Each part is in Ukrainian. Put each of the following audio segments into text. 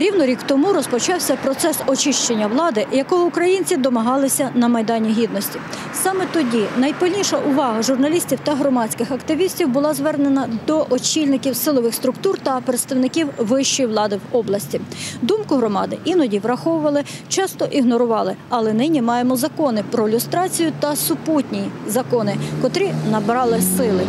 Рівно рік тому розпочався процес очищення влади, якого українці домагалися на Майдані Гідності. Саме тоді найпильніша увага журналістів та громадських активістів була звернена до очільників силових структур та представників вищої влади в області. Думку громади іноді враховували, часто ігнорували. Але нині маємо закони про люстрацію та супутні закони, котрі набрали сили.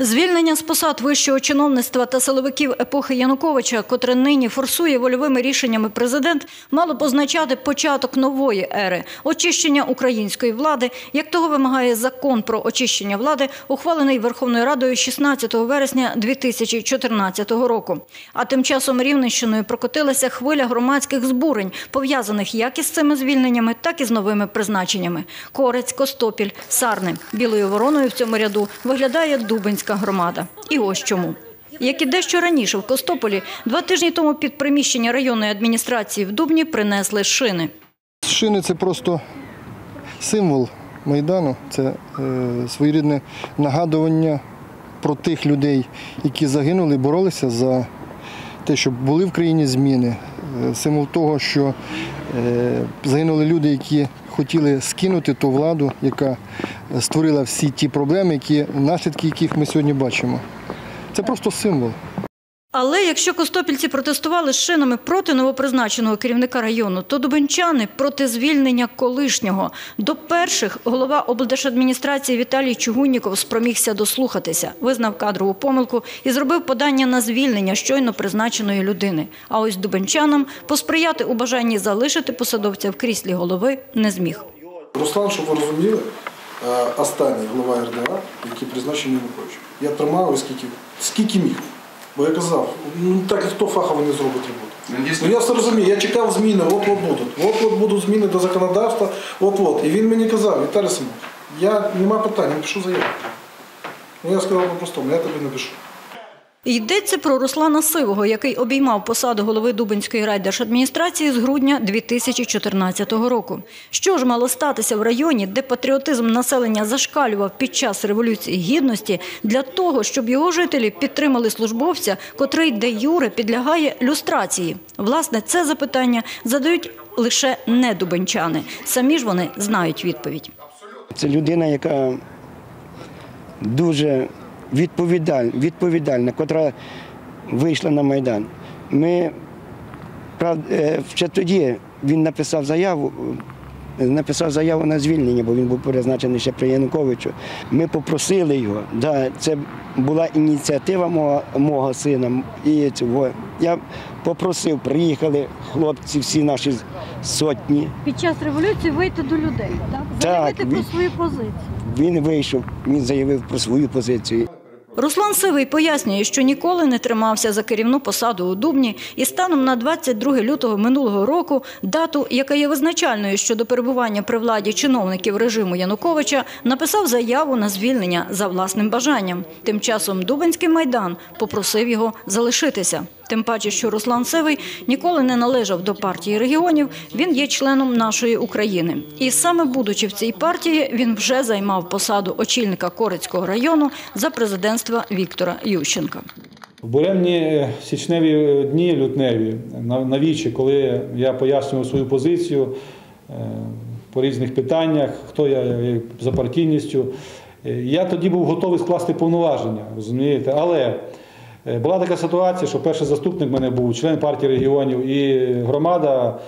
Звільнення з посад вищого чиновництва та силовиків епохи Януковича, котре нині форсує вольовими рішеннями президент, мало позначати початок нової ери очищення української влади, як того вимагає закон про очищення влади, ухвалений Верховною Радою 16 вересня 2014 року. А тим часом Рівненщиною прокотилася хвиля громадських збурень, пов'язаних як із цими звільненнями, так і з новими призначеннями. Корець, Костопіль, Сарни. Білою вороною в цьому ряду виглядає Дубинська громада. І ось чому. Як і дещо раніше в Костополі, два тижні тому під приміщення районної адміністрації в Дубні принесли шини. Шини це просто символ Майдану, це е, своєрідне нагадування про тих людей, які загинули, боролися за те, щоб були в країні зміни. Е, Символ того, що е, загинули люди, які хотіли скинути ту владу, яка створила всі ті проблеми, які, наслідки яких ми сьогодні бачимо. Це просто символ. Але якщо костопільці протестували шинами проти новопризначеного керівника району, то дубенчани проти звільнення колишнього. До перших голова облдержадміністрації Віталій Чугунніков спромігся дослухатися, визнав кадрову помилку і зробив подання на звільнення щойно призначеної людини. А ось дубенчанам посприяти у бажанні залишити посадовця в кріслі голови не зміг. Руслан, щоб ви розуміли, е, останній голова РДА, який призначений Янукович. Я тримав скільки, скільки міг. Бо я казав, ну так ніхто фахово не зробить роботу. Ну я все розумію, я чекав зміни, от-от будуть. От-от будуть зміни до законодавства, от-от. І він мені казав, Віталій Симович, я нема питань, я пишу заяву. Ну я сказав по-простому, я тобі напишу. Йдеться про Руслана Сивого, який обіймав посаду голови Дубинської райдержадміністрації з грудня 2014 року. Що ж мало статися в районі, де патріотизм населення зашкалював під час Революції Гідності, для того, щоб його жителі підтримали службовця, котрий де юре підлягає люстрації? Власне, це запитання задають лише не дубенчани. Самі ж вони знають відповідь. Це людина, яка дуже відповідальна, відповідальна котра вийшла на Майдан. Ми, правда, е, ще тоді він написав заяву, написав заяву на звільнення, бо він був призначений ще при Януковичу. Ми попросили його. Да, це була ініціатива мого, мого сина. І цього. Я попросив, приїхали хлопці, всі наші сотні. Під час революції вийти до людей, так? Заявити про свою позицію. Він вийшов, він заявив про свою позицію. Руслан Сивий пояснює, що ніколи не тримався за керівну посаду у Дубні і станом на 22 лютого минулого року, дату, яка є визначальною щодо перебування при владі чиновників режиму Януковича, написав заяву на звільнення за власним бажанням. Тим часом Дубинський майдан попросив його залишитися. Тим паче, що Руслан Сивий ніколи не належав до партії регіонів, він є членом нашої України. І саме будучи в цій партії, він вже займав посаду очільника Корицького району за президентства Віктора Ющенка. В буремні січневі дні лютневі на вічі, коли я пояснював свою позицію е, по різних питаннях, хто я за партійністю, е, я тоді був готовий скласти повноваження, розумієте, але була така ситуація, що перший заступник мене був член партії регіонів і громада,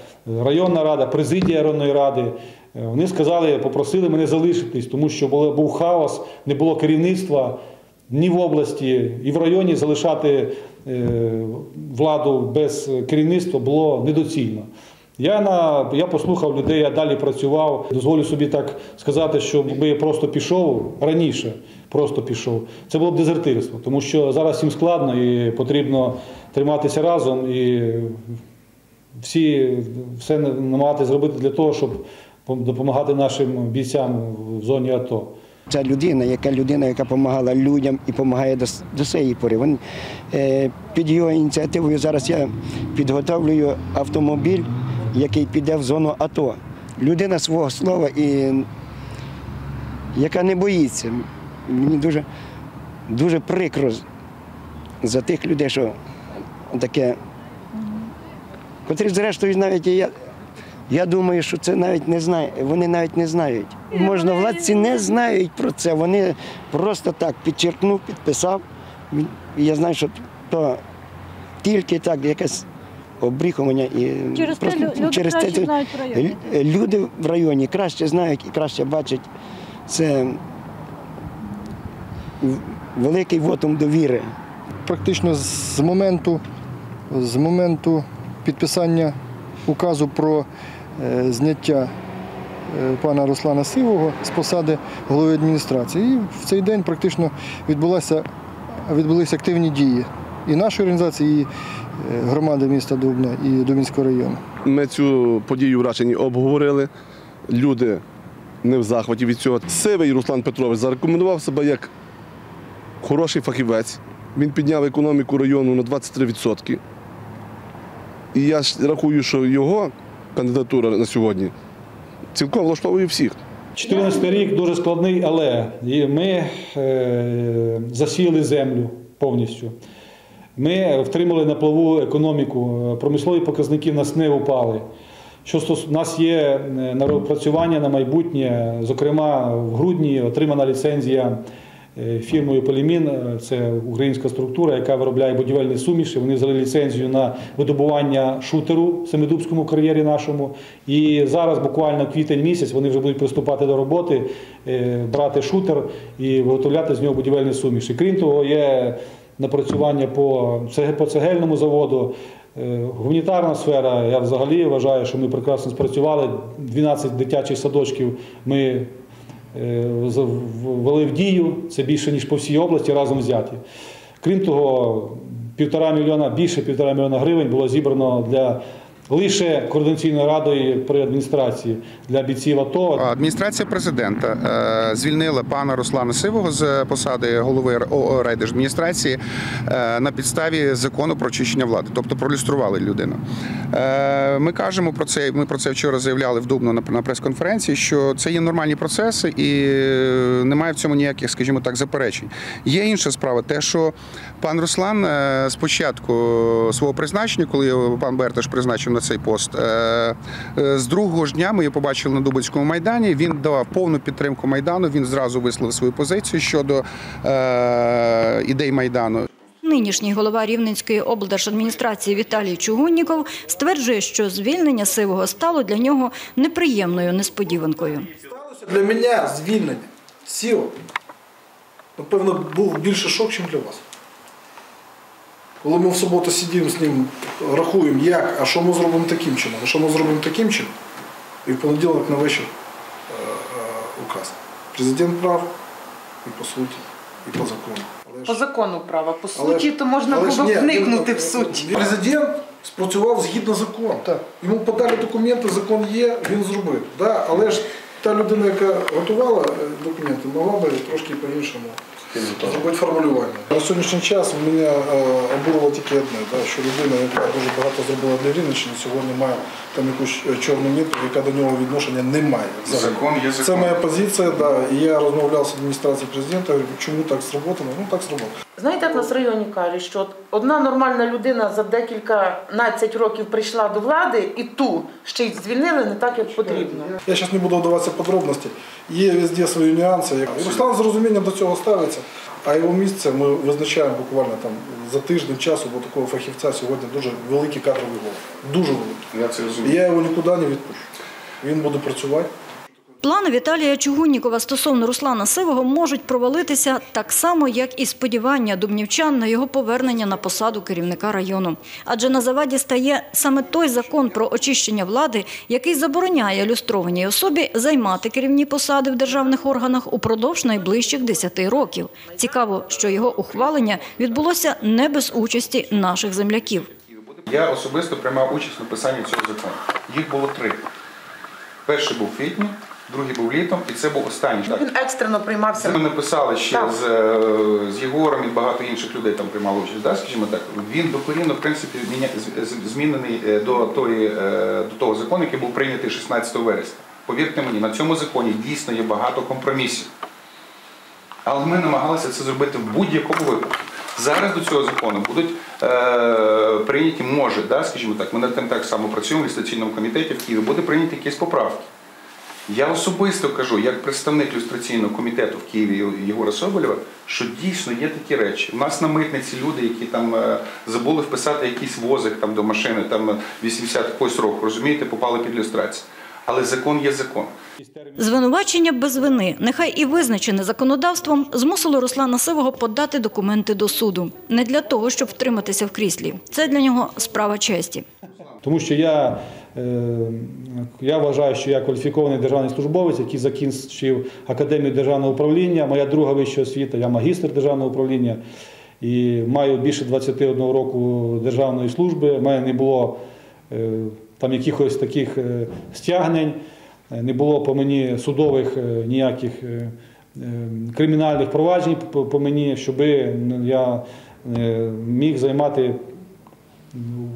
районна рада, президія районної ради. Е, Вони сказали, попросили мене залишитись, тому що був хаос, не було керівництва ні в області, і в районі залишати е, владу без керівництва було недоцільно. Я, на, я послухав людей, я далі працював. Дозволю собі так сказати, що я просто пішов раніше, просто пішов, це було б дезертирство, тому що зараз всім складно і потрібно триматися разом і всі все намагатися зробити для того, щоб допомагати нашим бійцям в зоні АТО. Ця людина, яка людина, яка допомагала людям і допомагає до, до цієї пори. Він, е, під його ініціативою зараз я підготовлюю автомобіль, який піде в зону АТО. Людина свого слова і яка не боїться. Мені дуже, дуже прикро за тих людей, що таке, котрі зрештою навіть я. Я думаю, що це навіть не знає, вони навіть не знають. Можновладці не знають про це. Вони просто так підчеркнув, підписав. Я знаю, що то тільки так якесь обріхування і Через те лю- люди краще знають в районі. Люди в районі краще знають і краще бачать. Це великий вотум довіри. Практично з моменту, з моменту підписання указу про е, зняття е, пана Руслана Сивого з посади голови адміністрації. І в цей день практично відбулася, відбулися активні дії і нашої організації, і е, громади міста Дубна, і Дубінського району. Ми цю подію в вражені обговорили. Люди не в захваті від цього. Сивий Руслан Петрович зарекомендував себе як хороший фахівець. Він підняв економіку району на 23%. І я рахую, що його кандидатура на сьогодні цілком влаштовує всіх. 14 рік дуже складний, але ми е, засіяли землю повністю. Ми втримали на плаву економіку, промислові показники в нас не упали. Що стос... у нас є е, напрацювання на майбутнє, зокрема, в грудні отримана ліцензія фірмою Полімін, е, це українська структура, яка виробляє будівельні суміші. Вони взяли ліцензію на видобування шутеру в Семидубському кар'єрі нашому. І зараз, буквально квітень місяць, вони вже будуть приступати до роботи, е, брати шутер і виготовляти з нього будівельні суміші. Крім того, є напрацювання по, цегельному заводу. Е, Гуманітарна сфера, я взагалі вважаю, що ми прекрасно спрацювали. 12 дитячих садочків ми е, ввели в дію. Це більше, ніж по всій області разом взяті. Крім того, півтора мільйона, більше півтора мільйона гривень було зібрано для лише координаційною радою при адміністрації для бійців АТО. Адміністрація президента е, звільнила пана Руслана Сивого з посади голови райдержадміністрації е, на підставі закону про очищення влади, тобто пролюстрували людину. Е, Ми кажемо про це. Ми про це вчора заявляли в Дубно на, прес-конференції, що це є нормальні процеси і немає в цьому ніяких, скажімо так, заперечень. Є інша справа, те, що пан Руслан е, спочатку свого призначення, коли пан Берташ призначив на цей пост, е, е, з другого ж дня ми його побачили на Дубинському майдані. Він давав повну підтримку майдану. Він зразу висловив свою позицію щодо ідей майдану. Нинішній голова Рівненської облдержадміністрації Віталій Чугунніков стверджує, що звільнення Сивого стало для нього неприємною несподіванкою. Для мене звільнення сіл, напевно, був більше шок, ніж для вас. Коли ми в суботу сидимо з ним, рахуємо, як, а що ми зробимо таким чином, а що ми зробимо таким чином, і в понеділок на вечір е, е, указ. Президент прав і по суті, і по закону. Але ж- По закону права, по але суті, ж- то можна але було б вникнути в суть. Президент спрацював згідно закону. Йому подали документи, закон є, він зробив. Да? Але ж та людина, яка готувала е, документи, могла би трошки по-іншому зробити формулювання. На сьогоднішній час мене е, обурило тільки одне, да? що людина, яка дуже багато зробила для Рівненщини, сьогодні має там якусь е, чорну нитку, яка до нього відношення не має. Закон є закон. Це моя позиція, да. і я розмовляв з адміністрацією президента, говорю, чому так зроботано? Ну так зроботано. Знаєте, як нас в районі кажуть, що одна нормальна людина за декілька 15 років прийшла до влади і ту ще й звільнили не так, як потрібно. Я зараз не буду вдаватися в подробності. Є везде свої нюанси. І Руслан з розумінням до цього ставиться, а його місце ми визначаємо буквально там за тиждень часу, бо такого фахівця сьогодні дуже великий кадровий голод. Дуже великий. Я це розумію. я його нікуди не відпущу. Він буде працювати. Плани Віталія Чугуннікова стосовно Руслана Сивого можуть провалитися так само, як і сподівання дубнівчан на його повернення на посаду керівника району. Адже на заваді стає саме той закон про очищення влади, який забороняє люстрованій особі займати керівні посади в державних органах упродовж найближчих 10 років. Цікаво, що його ухвалення відбулося не без участі наших земляків. Я особисто приймав участь в написанні цього закону. Їх було три. Перший був квітні, другий був літом, і це був останній. Так. Він екстрено приймався. Ми написали ще Так. з, е, з Єгором і багато інших людей там приймали участь. Да, скажімо так, він докорінно, в принципі, змінений е, до, тої, е, до того закону, який був прийнятий 16 вересня. Повірте мені, на цьому законі дійсно є багато компромісів. Але ми намагалися це зробити в будь-якому випадку. Зараз до цього закону будуть е, прийняті, може, да, скажімо так, ми над тим так само працюємо в люстраційному комітеті в Києві, буде прийняті якісь поправки. Я особисто кажу, як представник люстраційного комітету в Києві Єгора Соболєва, що дійсно є такі речі. У нас на митниці люди, які там е, забули вписати якийсь возик там до машини, там 80 якогось року, розумієте, попали під люстрацію. Але закон є закон. Звинувачення без вини, нехай і визначене законодавством, змусило Руслана Сивого подати документи до суду. Не для того, щоб втриматися в кріслі. Це для нього справа честі. Тому що я, е, я вважаю, що я кваліфікований державний службовець, який закінчив академію державного управління. Моя друга вища освіта, я магістр державного управління і маю більше 21 року державної служби. У мене не було е, там якихось таких е, стягнень, е, не було по мені судових е, ніяких е, е, кримінальних проваджень по, мені, щоб я е, міг займати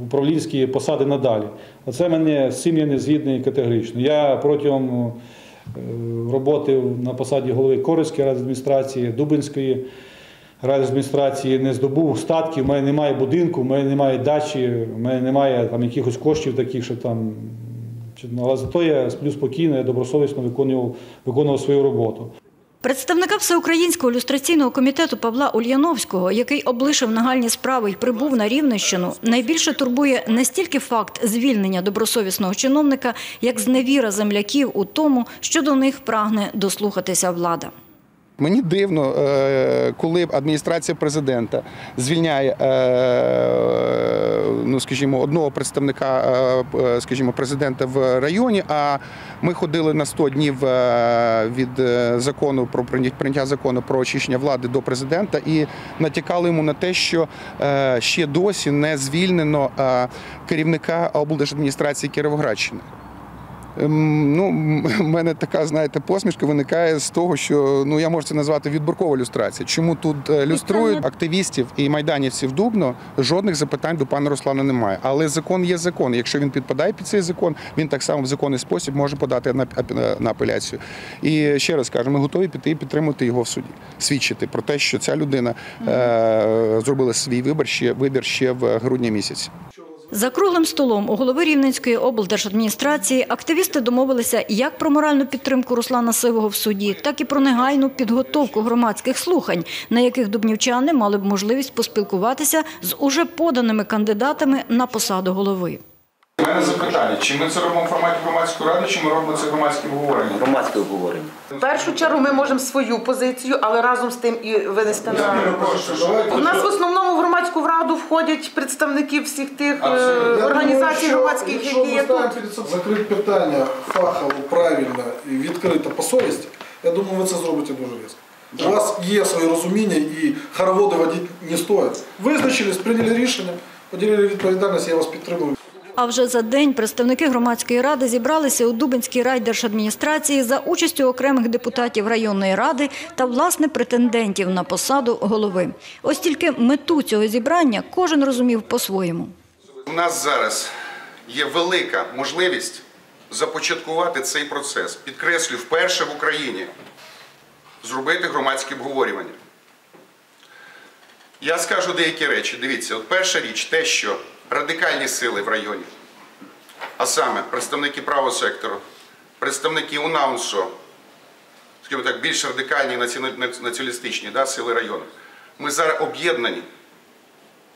управлінські посади надалі. Оце мене з цим я не згідний категорично. Я протягом е, роботи на посаді голови Корицької адміністрації, Дубинської адміністрації не здобув статків, у мене немає будинку, у мене немає дачі, у мене немає там, якихось коштів таких, що там. Але зато я сплю спокійно, я добросовісно виконував, виконував свою роботу. Представника Всеукраїнського ілюстраційного комітету Павла Ульяновського, який облишив нагальні справи і прибув на Рівненщину, найбільше турбує не стільки факт звільнення добросовісного чиновника, як зневіра земляків у тому, що до них прагне дослухатися влада. Мені дивно, е, коли адміністрація президента звільняє, е, ну скажімо, одного представника, е, скажімо, президента в районі. А ми ходили на 100 днів від закону про прийня- прийняття закону про очищення влади до президента і натякали йому на те, що ще досі не звільнено керівника облдержадміністрації Кіровоградщини. Ем, Ну, в мене така, знаєте, посмішка виникає з того, що ну я можу це назвати відборкова люстрація. Чому тут е, люструють активістів і майданівців Дубно? Жодних запитань до пана Руслана немає. Але закон є закон. Якщо він підпадає під цей закон, він так само в законний спосіб може подати на, на апеляцію. І ще раз кажу, ми готові піти і підтримати його в суді, свідчити про те, що ця людина е, зробила свій вибір ще вибір ще в грудні місяці. За круглим столом у голови Рівненської облдержадміністрації активісти домовилися як про моральну підтримку Руслана Сивого в суді, так і про негайну підготовку громадських слухань, на яких дубнівчани мали б можливість поспілкуватися з уже поданими кандидатами на посаду голови. У мене запитання, чи ми це робимо в форматі громадської ради, чи ми робимо це громадське обговорення? Громадське обговорення. В першу чергу ми можемо свою позицію, але разом з тим і винести на. У нас в основному в громадську раду входять представники всіх тих е, Абсолютно. організацій громадських, якщо які ми є ставимо тут. перед собою питання фахово, правильно і відкрито по совісті, я думаю, ви це зробите дуже різко. У вас є своє розуміння і хороводи водити не стоїть. Визначились, прийняли рішення, поділили відповідальність, я вас підтримую. А вже за день представники громадської ради зібралися у Дубинській райдержадміністрації за участю окремих депутатів районної ради та, власне, претендентів на посаду голови. Ось тільки мету цього зібрання кожен розумів по-своєму. У нас зараз є велика можливість започаткувати цей процес. Підкреслю, вперше в Україні зробити громадське обговорювання. Я скажу деякі речі. Дивіться, от перша річ, те, що радикальні сили в районі, а саме представники правого сектору, представники УНАУНСО, скажімо так, більш радикальні націоналістичні да, сили району, ми зараз об'єднані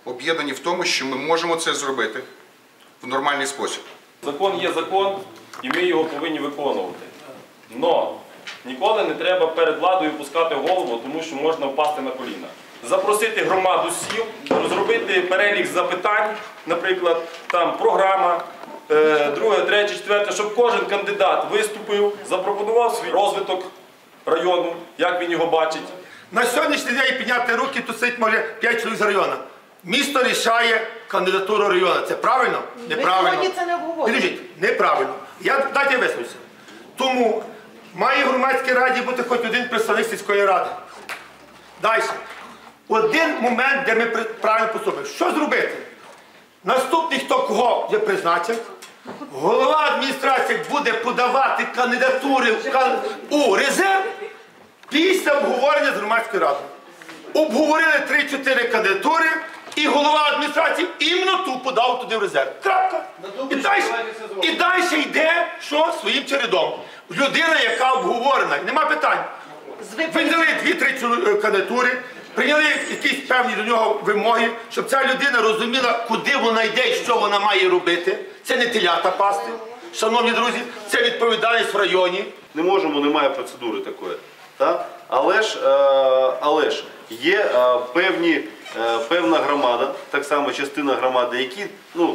об'єднані в тому, що ми можемо це зробити в нормальний спосіб. Закон є закон, і ми його повинні виконувати. Но ніколи не треба перед владою пускати голову, тому що можна впасти на коліна. Запросити громаду сіл, розробити перелік запитань, наприклад, там програма, е, друге, третє, четверте, щоб кожен кандидат виступив, запропонував свій розвиток району, як він його бачить. На сьогоднішній день підняти руки, тут сидить може 5 чоловік з району. Місто рішає кандидатуру району. Це правильно? Неправильно. сьогодні це не обговорюємо. Підождіть, неправильно. Я дайте я висунуся. Тому має в громадській раді бути хоч один представник сільської ради. Далі. Один момент, де ми правильно поступимо. Що зробити? Наступний, хто кого вже призначить, голова адміністрації буде подавати кандидатури у резерв після обговорення з громадською радою. обговорили 3-4 кандидатури, і голова адміністрації іменно ту подав туди в резерв. Крапка. І далі, і далі йде що своїм чередом. Людина, яка обговорена, нема питань. Ви взяли дві-три кандидатури, прийняли якісь певні до нього вимоги, щоб ця людина розуміла, куди вона йде і що вона має робити. Це не телята пасти. Шановні друзі, це відповідальність в районі. Не можемо, немає процедури такої. Так? Але, ж, е, але ж є е, певні, е, певна громада, так само частина громади, які ну,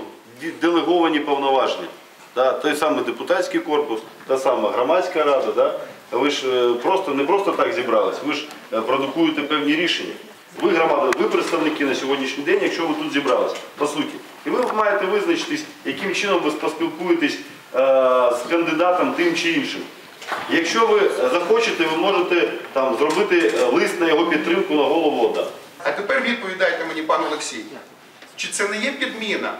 делеговані повноваження. Да? Той самий депутатський корпус, та сама громадська рада. Да? Ви ж е, просто, не просто так зібрались, ви ж е, продукуєте певні рішення. Ви громада, ви представники на сьогоднішній день, якщо ви тут зібрались, по суті. І ви маєте визначитись, яким чином ви поспілкуєтесь е, з кандидатом тим чи іншим. Якщо ви захочете, ви можете там зробити е, лист на його підтримку на голову ОДА. А тепер відповідайте мені, пан Олексій. Чи це не є підміна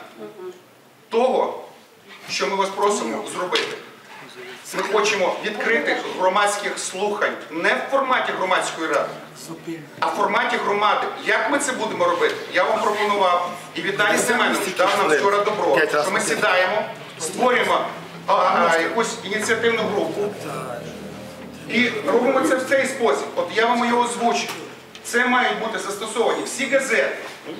того, що ми вас просимо зробити? Ми хочемо відкритих громадських слухань не в форматі громадської ради, а в форматі громади. Як ми це будемо робити? Я вам пропонував, і Віталій Семенович дав нам вчора добро, що ми сідаємо, створюємо а, а, якусь ініціативну групу і робимо це в цей спосіб. От я вам його озвучу. Це мають бути застосовані всі газети,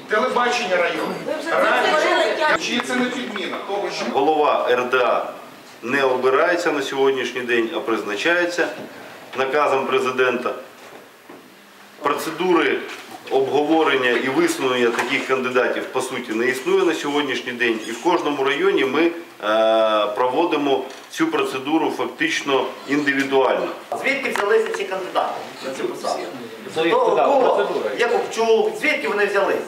телебачення району, радіо. Чи це не підміна того, що Голова РДА не обирається на сьогоднішній день, а призначається наказом президента. Процедури обговорення і висунення таких кандидатів по суті не існує на сьогоднішній день. І в кожному районі ми е, проводимо цю процедуру фактично індивідуально. Звідки взялися ці кандидати на цю посаду? Кого? Якубчук, звідки вони взялися?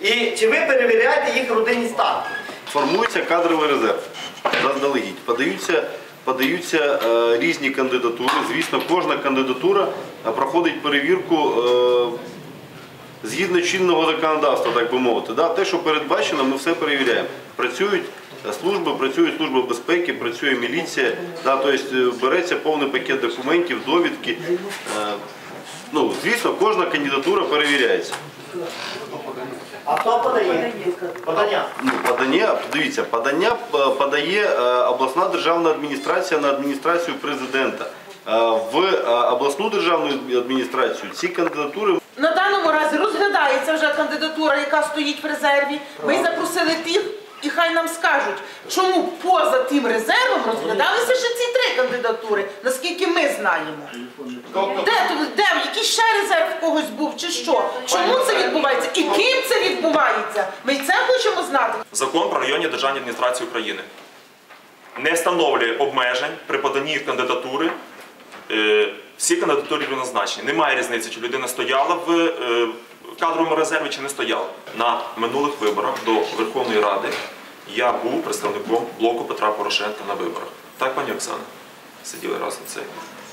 І чи ви перевіряєте їх родинні статки? Формується кадровий резерв заздалегідь. Подаються, подаються е, різні кандидатури. Звісно, кожна кандидатура е, проходить перевірку е, згідно чинного законодавства, так би мовити. Да? Те, що передбачено, ми все перевіряємо. Працюють е, служби, працює служба безпеки, працює міліція. Да? Тобто береться повний пакет документів, довідки. Е, ну, звісно, кожна кандидатура перевіряється. А хто подає? Подання. Ну, подання, дивіться, подання е, подає е, обласна державна адміністрація на адміністрацію президента. Е, В обласну державну адміністрацію ці кандидатури На даному разі розглядається вже кандидатура, яка стоїть в резерві. Ми запросили тих, і хай нам скажуть, чому поза тим резервом розглядалися ще ці три кандидатури, наскільки ми знаємо. Де тут, де, який ще когось був, чи що? Чому це відбувається? І ким це відбувається? Ми це хочемо знати. Закон про районні державні адміністрації України не встановлює обмежень при поданні кандидатури. Е, Всі кандидатури рівнозначні. Немає різниці, чи людина стояла в е, кадровому резерві, чи не стояла. На минулих виборах до Верховної Ради я був представником блоку Петра Порошенка на виборах. Так, пані Оксана? Сиділи разом це.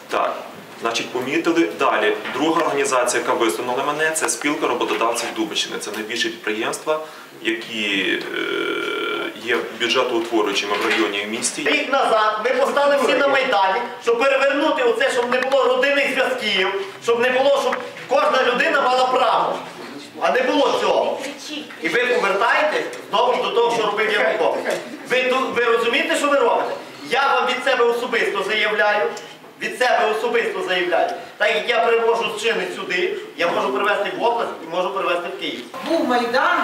Так. Значить, помітили далі. Друга організація, яка висунула мене, це спілка роботодавців Дубичини. Це найбільші підприємства, які е, є бюджетоутворюючими в районі і в місті. Рік назад ми постали всі на Майдані, щоб перевернути оце, щоб не було родинних зв'язків, щоб не було, щоб кожна людина мала право. А не було цього. І ви повертаєтесь знову ж до того, що робив Янукович. Ви, ви розумієте, що ви робите? Я вам від себе особисто заявляю, від себе особисто заявляю. Так як я привожу з чини сюди, я можу привезти в область і можу привезти в Київ. Був Майдан,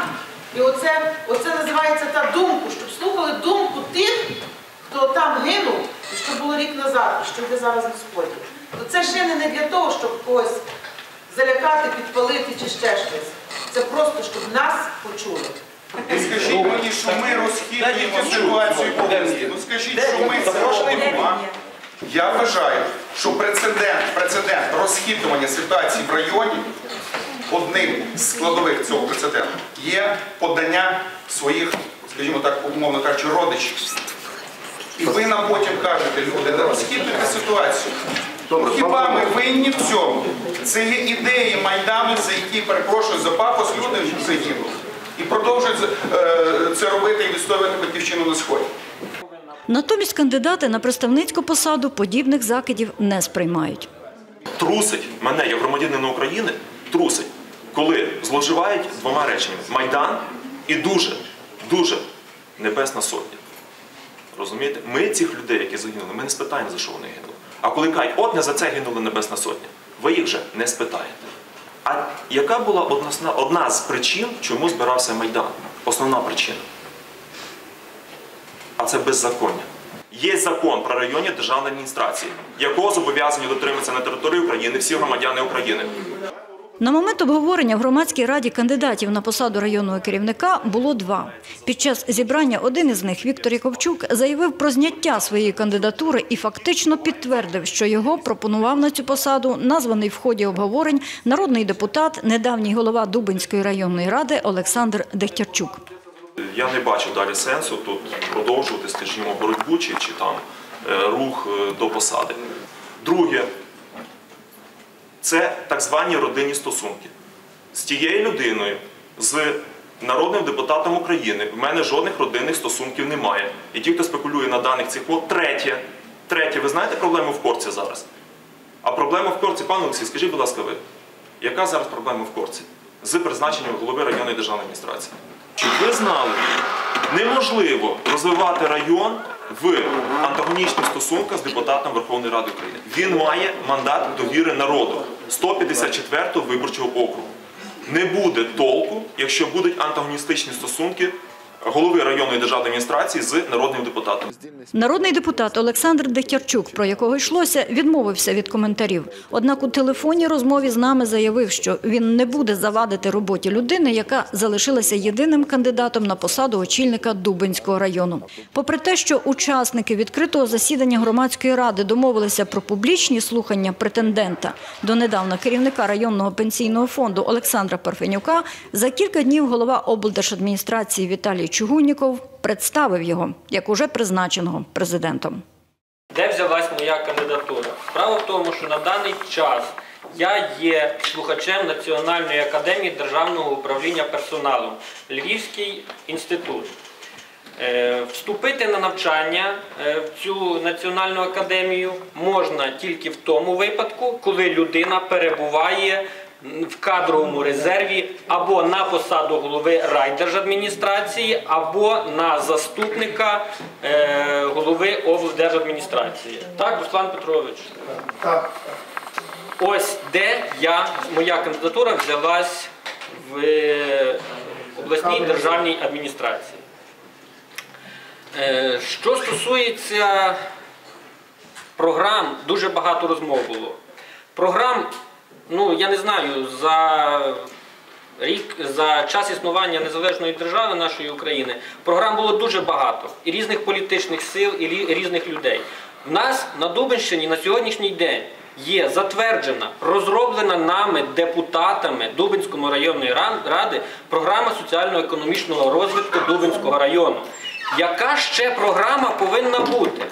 і оце, оце називається та думку, щоб слухали думку тих, хто там гинув, і що було рік назад, і що йде зараз сході. То це ще не для того, щоб когось залякати, підпалити чи ще щось. Це просто, щоб нас почули. І скажіть мені, що ми розхитуємо ситуацію по. Ну скажіть, що ми робимо. Я вважаю, що прецедент, прецедент розхитування ситуації в районі одним з складових цього прецеденту є подання своїх, скажімо так, умовно кажучи, родичів. І ви нам потім кажете, люди, не розхитуйте ситуацію. Хіба ми винні в цьому? Це є ідеї Майдану, за які, перепрошую, за пафос люди загинули. І продовжують е, це робити і відстоювати батьківщину на сході. Натомість кандидати на представницьку посаду подібних закидів не сприймають. Трусить мене як громадянина України, трусить коли зловживають двома реченнями Майдан і дуже, дуже Небесна Сотня. Розумієте? Ми цих людей, які загинули, ми не спитаємо, за що вони гинули. А коли кажуть, от не за це гинула Небесна Сотня, ви їх вже не спитаєте. А яка була одна, з причин, чому збирався Майдан? Основна причина. Це беззаконня. Є закон про районні державної адміністрації, якого зобов'язані дотриматися на території України всі громадяни України. На момент обговорення в громадській раді кандидатів на посаду районного керівника було два. Під час зібрання один із них, Віктор Яковчук, заявив про зняття своєї кандидатури і фактично підтвердив, що його пропонував на цю посаду названий в ході обговорень народний депутат, недавній голова Дубинської районної ради Олександр Дегтярчук. Я не бачу далі сенсу тут продовжувати, скажімо, боротьбу чи, чи там е, рух е, до посади. Друге, це так звані родинні стосунки. З тією людиною, з народним депутатом України, в мене жодних родинних стосунків немає. І ті, хто спекулює на даних цих квот, третє. Третє, ви знаєте проблему в Корці зараз? А проблема в Корці, пане Олексій, скажіть, будь ласка, ви, яка зараз проблема в Корці з призначенням голови районної державної адміністрації? Щоб ви знали, неможливо розвивати район в антагонічних стосунках з депутатом Верховної Ради України. Він має мандат довіри народу 154-го виборчого округу. Не буде толку, якщо будуть антагоністичні стосунки голови районної державної адміністрації з народним депутатом. Народний депутат Олександр Дегтярчук, про якого йшлося, відмовився від коментарів. Однак у телефонній розмові з нами заявив, що він не буде завадити роботі людини, яка залишилася єдиним кандидатом на посаду очільника Дубинського району. Попри те, що учасники відкритого засідання громадської ради домовилися про публічні слухання претендента до недавно керівника районного пенсійного фонду Олександра Парфенюка, за кілька днів голова облдержадміністрації Віталій Чугунніков представив його як уже призначеного президентом. Де взялась моя кандидатура? Справа в тому, що на даний час я є слухачем Національної академії державного управління персоналом Львівський інститут. Е, Вступити на навчання е, в цю національну академію можна тільки в тому випадку, коли людина перебуває в кадровому резерві або на посаду голови райдержадміністрації, або на заступника е, голови облдержадміністрації. Так, Руслан Петрович? Так. Ось де я, моя кандидатура взялась в е, обласній державній адміністрації. Е, Що стосується програм, дуже багато розмов було. Програм, ну я не знаю, за рік, за час існування незалежної держави нашої України, програм було дуже багато і різних політичних сил, і різних людей. В нас на Дубинщині на сьогоднішній день є затверджена, розроблена нами, депутатами Дубинської районної ради програма соціально-економічного розвитку Дубинського району. Яка ще програма повинна бути?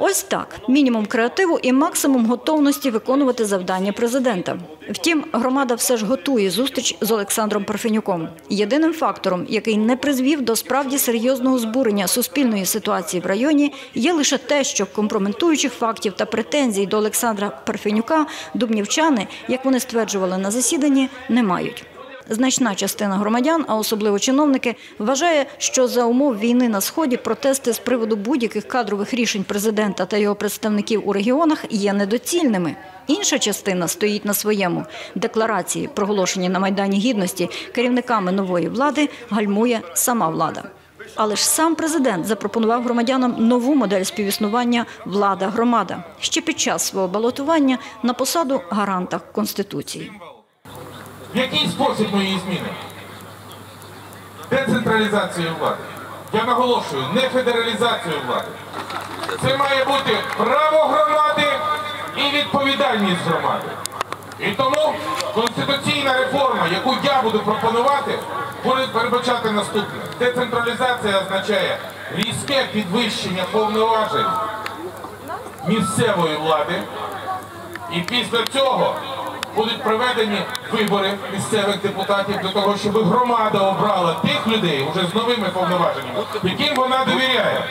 Ось так: мінімум креативу і максимум готовності виконувати завдання президента. Втім, громада все ж готує зустріч з Олександром Парфенюком. Єдиним фактором, який не призвів до справді серйозного збурення суспільної ситуації в районі, є лише те, що компрометуючих фактів та претензій до Олександра Парфенюка дубнівчани, як вони стверджували на засіданні, не мають. Значна частина громадян, а особливо чиновники, вважає, що за умов війни на сході протести з приводу будь-яких кадрових рішень президента та його представників у регіонах є недоцільними. Інша частина стоїть на своєму. Декларації, проголошені на Майдані Гідності керівниками нової влади, гальмує сама влада. Але ж сам президент запропонував громадянам нову модель співіснування влада-громада ще під час свого балотування на посаду гаранта Конституції. Який спосіб ми її змінимо? Децентралізацію влади. Я наголошую, не федералізацію влади. Це має бути право громади і відповідальність громади. І тому конституційна реформа, яку я буду пропонувати, буде передбачати наступне. Децентралізація означає різке підвищення повноважень місцевої влади. І після цього будуть проведені вибори місцевих депутатів для того, щоб громада обрала тих людей уже з новими повноваженнями, яким вона довіряє.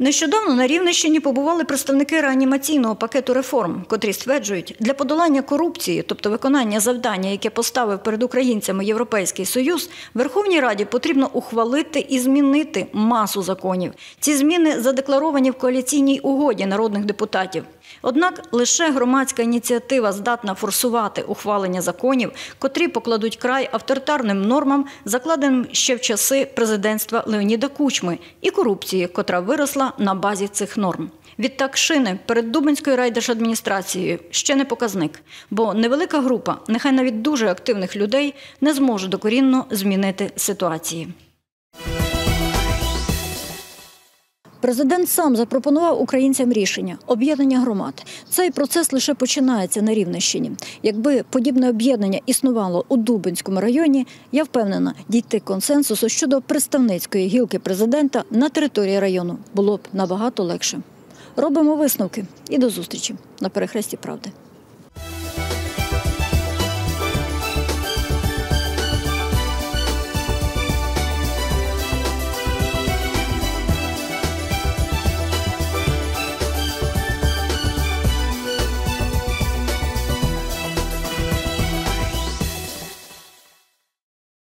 Нещодавно на Рівненщині побували представники реанімаційного пакету реформ, котрі стверджують, для подолання корупції, тобто виконання завдання, яке поставив перед українцями Європейський Союз, Верховній Раді потрібно ухвалити і змінити масу законів. Ці зміни задекларовані в коаліційній угоді народних депутатів. Однак лише громадська ініціатива здатна форсувати ухвалення законів, котрі покладуть край авторитарним нормам, закладеним ще в часи президентства Леоніда Кучми, і корупції, котра виросла на базі цих норм. Відтак шини перед Дубинською райдержадміністрацією ще не показник, бо невелика група, нехай навіть дуже активних людей, не зможе докорінно змінити ситуації. Президент сам запропонував українцям рішення об'єднання громад. Цей процес лише починається на Рівненщині. Якби подібне об'єднання існувало у Дубинському районі, я впевнена, дійти консенсусу щодо представницької гілки президента на території району було б набагато легше. Робимо висновки і до зустрічі на перехресті правди.